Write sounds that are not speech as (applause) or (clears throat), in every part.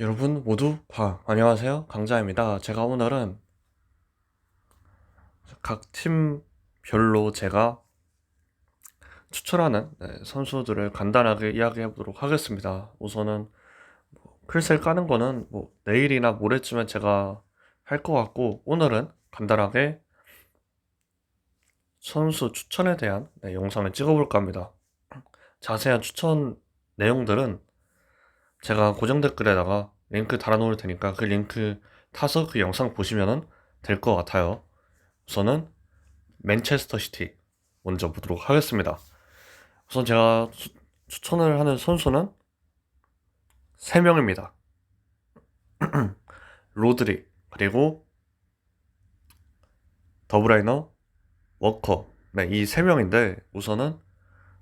여러분 모두 과 안녕하세요. 강자입니다. 제가 오늘은 각 팀별로 제가 추천하는 네, 선수들을 간단하게 이야기해 보도록 하겠습니다. 우선은 뭐 클셀 까는 거는 뭐 내일이나 모레쯤에 제가 할 것 같고 오늘은 간단하게 선수 추천에 대한 네, 영상을 찍어볼까 합니다. 자세한 추천 내용들은 제가 고정 댓글에다가 링크 달아놓을 테니까 그 링크 타서 그 영상 보시면 될 것 같아요. 우선은 맨체스터 시티 먼저 보도록 하겠습니다. 우선 제가 수- 추천을 하는 선수는 3명입니다. (clears throat) 로드리, 그리고 더브라이너, 워커. 네, 이 3명인데 우선은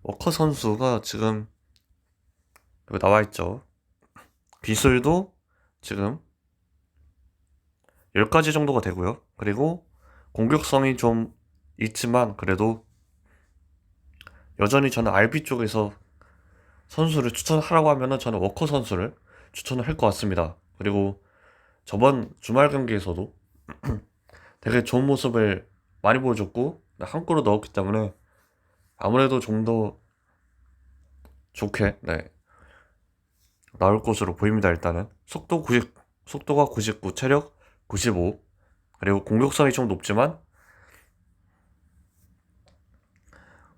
워커 선수가 지금 나와 있죠. 기술도 지금 10가지 정도가 되고요. 그리고 공격성이 좀 있지만 그래도 여전히 저는 RB 쪽에서 선수를 추천하라고 하면은 저는 워커 선수를 추천을 할 것 같습니다. 그리고 저번 주말 경기에서도 (clears throat) 되게 좋은 모습을 많이 보여줬고 한 골을 넣었기 때문에 아무래도 좀 더 좋게 네, 나올 것으로 보입니다. 일단은 속도 90, 속도가 99, 체력 95, 그리고 공격성이 좀 높지만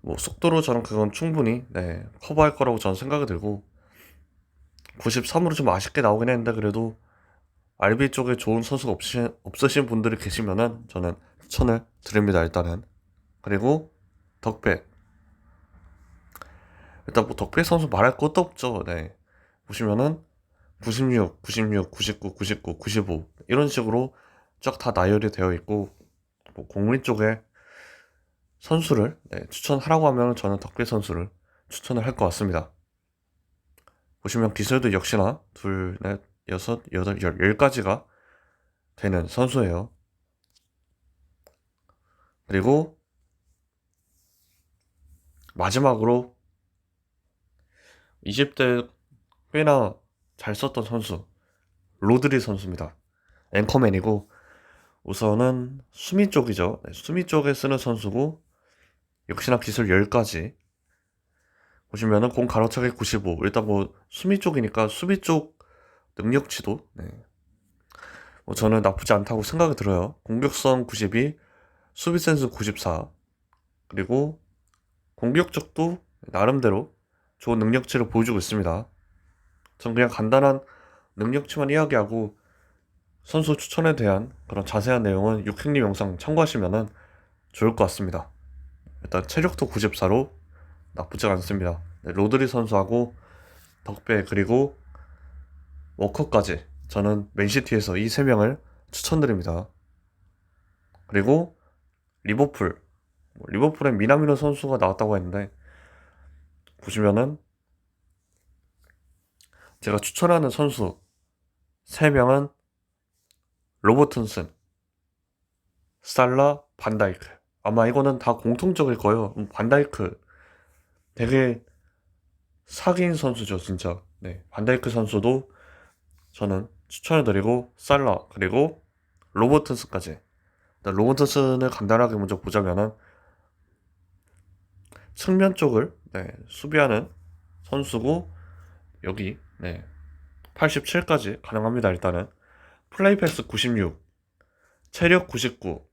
뭐 속도로 저는 그건 충분히 네, 커버할 거라고 저는 생각이 들고 93으로 좀 아쉽게 나오긴 했는데 그래도 RB 쪽에 좋은 선수가 없으신, 없으신 분들이 계시면은 저는 추천을 드립니다. 일단은 그리고 덕배 일단 뭐 덕배 선수 말할 것도 없죠. 네. 보시면은 96, 96, 99, 99, 95 이런 식으로 쫙 다 나열이 되어 있고 뭐 공리 쪽에 선수를 네, 추천하라고 하면 저는 덕배 선수를 추천을 할 것 같습니다. 보시면 기술도 역시나 둘, 넷, 여섯, 여덟, 열, 열까지가 되는 선수예요. 그리고 마지막으로 20대 꽤나 잘 썼던 선수 로드리 선수입니다. 앵커맨이고 우선은 수미 쪽이죠. 네, 수미 쪽에 쓰는 선수고 역시나 기술 10가지 보시면은 공 가로차기 95 일단 뭐 수미 쪽이니까 수비 쪽 능력치도 네. 뭐 저는 나쁘지 않다고 생각이 들어요. 공격성 92 수비 센스 94 그리고 공격적도 나름대로 좋은 능력치를 보여주고 있습니다. 전 그냥 간단한 능력치만 이야기하고 선수 추천에 대한 그런 자세한 내용은 육행님 영상 참고하시면 좋을 것 같습니다. 일단 체력도 94로 나쁘지 않습니다. 네, 로드리 선수하고 덕배 그리고 워커까지 저는 맨시티에서 이 세 명을 추천드립니다. 그리고 리버풀 뭐 리버풀에 미나미노 선수가 나왔다고 했는데 보시면은 제가 추천하는 선수 3명은 로버튼슨, 살라, 반다이크. 아마 이거는 다 공통적일 거예요. 음, 반다이크 되게 사기인 선수죠, 진짜. 네, 반다이크 선수도 저는 추천해드리고 살라 그리고 로버튼슨까지. 로버튼슨을 간단하게 먼저 보자면은 측면 쪽을 네, 수비하는 선수고 여기 네. 87까지 가능합니다 일단은. 플레이 패스 96 체력 99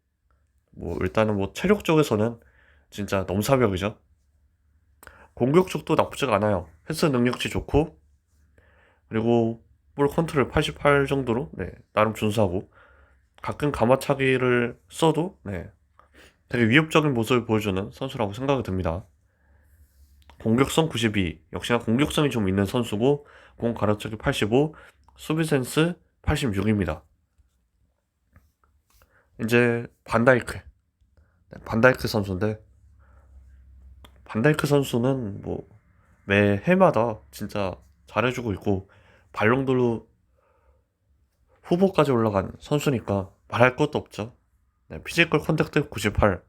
뭐 일단은 뭐 체력 쪽에서는 진짜 넘사벽이죠. 공격 쪽도 나쁘지가 않아요. 패스 능력치 좋고. 그리고 볼 컨트롤 88 정도로 네 나름 준수하고. 가끔 가마차기를 써도 네 되게 위협적인 모습을 보여주는 선수라고 생각이 듭니다. 공격성 92, 역시나 공격성이 좀 있는 선수고 공 가로차기 85, 수비 센스 86입니다. 이제 반다이크. 네, 반다이크 선수인데 반다이크 선수는 뭐 매 해마다 진짜 잘해주고 있고 발롱도르 후보까지 올라간 선수니까 말할 것도 없죠. 네, 피지컬 컨택트 98,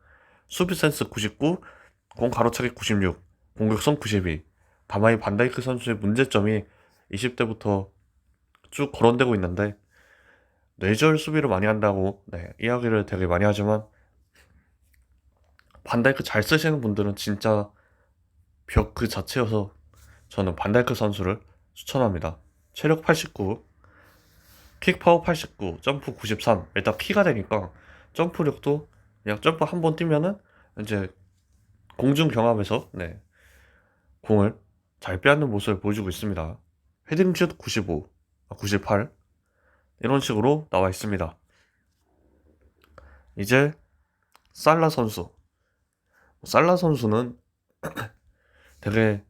수비 센스 99, 공 가로차기 96, 공격성 92. 다만 이 반다이크 선수의 문제점이 20대부터 쭉 거론되고 있는데 뇌절 수비를 많이 한다고 네, 이야기를 되게 많이 하지만 반다이크 잘 쓰시는 분들은 진짜 벽 그 자체여서 저는 반다이크 선수를 추천합니다. 체력 89, 킥 파워 89, 점프 93. 일단 키가 되니까 점프력도 그냥 점프 한 번 뛰면은 이제 공중 경합에서 네, 공을 잘 빼앗는 모습을 보여주고 있습니다. 헤딩슛 95, 아, 98 이런 식으로 나와 있습니다. 이제 살라 선수. 살라 선수는 (clears throat) 되게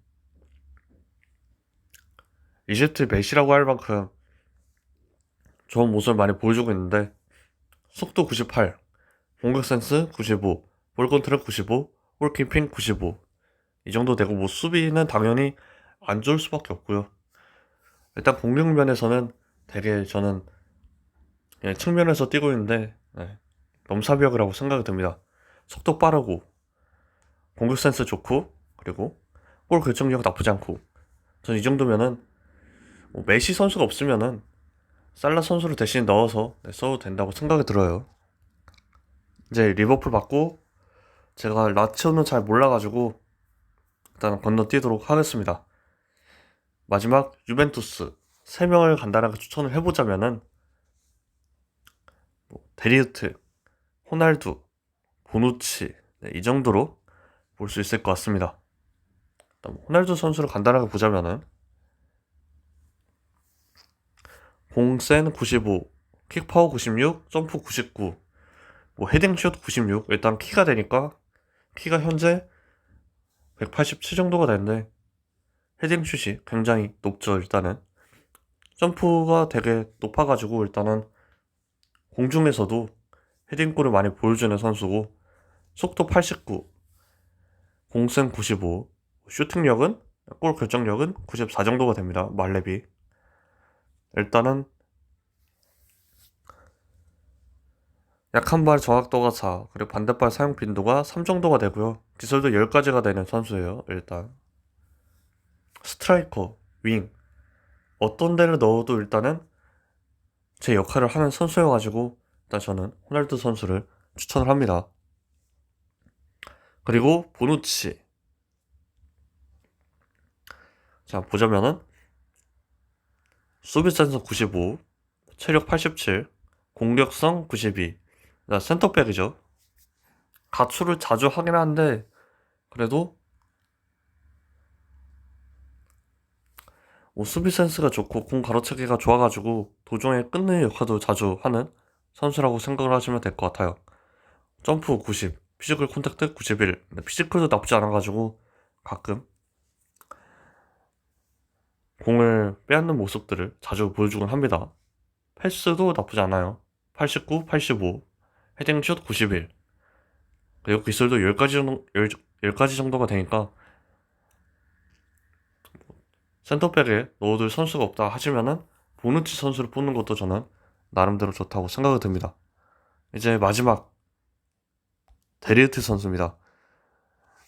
이집트 메시라고 할 만큼 좋은 모습을 많이 보여주고 있는데 속도 98, 공격 센스 95, 볼 컨트롤 95, 골키핑 95. 이 정도 되고 뭐 수비는 당연히 안 좋을 수밖에 없고요. 일단 공격 면에서는 되게 저는 예, 측면에서 뛰고 있는데 네, 넘사벽이라고 생각이 듭니다. 속도 빠르고 공격 센스 좋고 그리고 골 결정력 나쁘지 않고 전 이 정도면은 뭐 메시 선수가 없으면은 살라 선수를 대신 넣어서 네, 써도 된다고 생각이 들어요. 이제 리버풀 받고 제가 라치오는 잘 몰라가지고 일단 건너뛰도록 하겠습니다. 마지막 유벤투스 3명을 간단하게 추천을 해보자면은 뭐 데리우트, 호날두, 보누치 네, 이 정도로 볼 수 있을 것 같습니다. 뭐 호날두 선수를 간단하게 보자면은 공센 95, 킥파워 96, 점프 99, 뭐 헤딩슛 96. 일단 키가 되니까 키가 현재 187 정도가 되는데 헤딩슛이 굉장히 높죠 일단은. 점프가 되게 높아가지고 일단은 공중에서도 헤딩골을 많이 보여주는 선수고 속도 89 공승 95 슈팅력은 골 결정력은 94 정도가 됩니다 말레비 일단은 약한 발 정확도가 4 그리고 반대발 사용 빈도가 3 정도가 되고요 기술도 10가지가 되는 선수예요 일단 스트라이커, 윙 어떤 데를 넣어도 일단은 제 역할을 하는 선수여가지고 일단 저는 호날두 선수를 추천을 합니다. 그리고 보누치 자 보자면은 수비 센서 95, 체력 87, 공격성 92. 자, 센터백이죠. 가출을 자주 하긴 하는데 그래도 뭐 수비 센스가 좋고 공 가로채기가 좋아가지고 도중에 끊는 역할도 자주 하는 선수라고 생각을 하시면 될 것 같아요. 점프 90, 피지컬 콘택트 91. 근데 피지컬도 나쁘지 않아가지고 가끔 공을 빼앗는 모습들을 자주 보여주곤 합니다. 패스도 나쁘지 않아요. 89, 85, 헤딩슛 91. 그리고 기술도 10가지 정도, 10, 10 가지 정도가 되니까 센터백에 넣어둘 선수가 없다 하시면은 보누치 선수를 뽑는 것도 저는 나름대로 좋다고 생각이 듭니다. 이제 마지막 데리우트 선수입니다.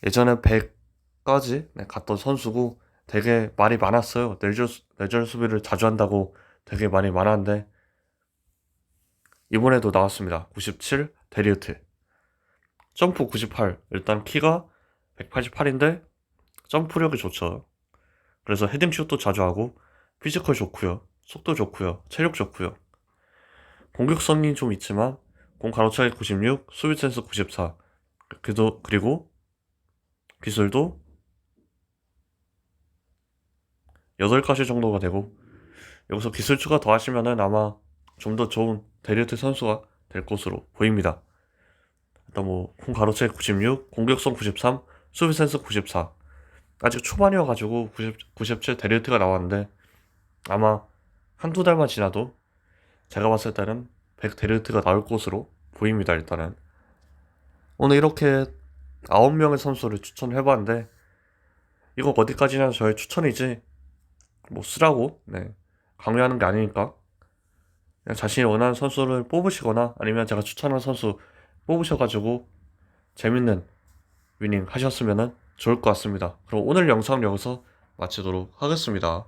예전에 100까지 갔던 선수고 되게 말이 많았어요. 내절, 내절 수비를 자주 한다고 되게 말이 많았는데 이번에도 나왔습니다. 97 데리우트 점프 98 일단 키가 188인데 점프력이 좋죠. 그래서 헤딩슛도 자주 하고 피지컬 좋고요. 속도 좋고요. 체력 좋고요. 공격성이 좀 있지만 공 가로차기 96, 수비 센스 94. 그도 그리고 기술도 8가지 정도가 되고 여기서 기술 추가 더 하시면은 아마 좀 더 좋은 데리우트 선수가 될 것으로 보입니다. 일단 뭐공 가로차기 96, 공격성 93, 수비 센스 94. 아직 초반이어가지고 90, 97 데리우트가 나왔는데 아마 한두 달만 지나도 제가 봤을 때는 100 데리우트가 나올 것으로 보입니다 일단은 오늘 이렇게 9명의 선수를 추천해봤는데 이거 어디까지나 저의 추천이지 뭐 쓰라고 네, 강요하는 게 아니니까 자신이 원하는 선수를 뽑으시거나 아니면 제가 추천한 선수 뽑으셔가지고 재밌는 위닝 하셨으면 좋을 것 같습니다. 그럼 오늘 영상 여기서 마치도록 하겠습니다.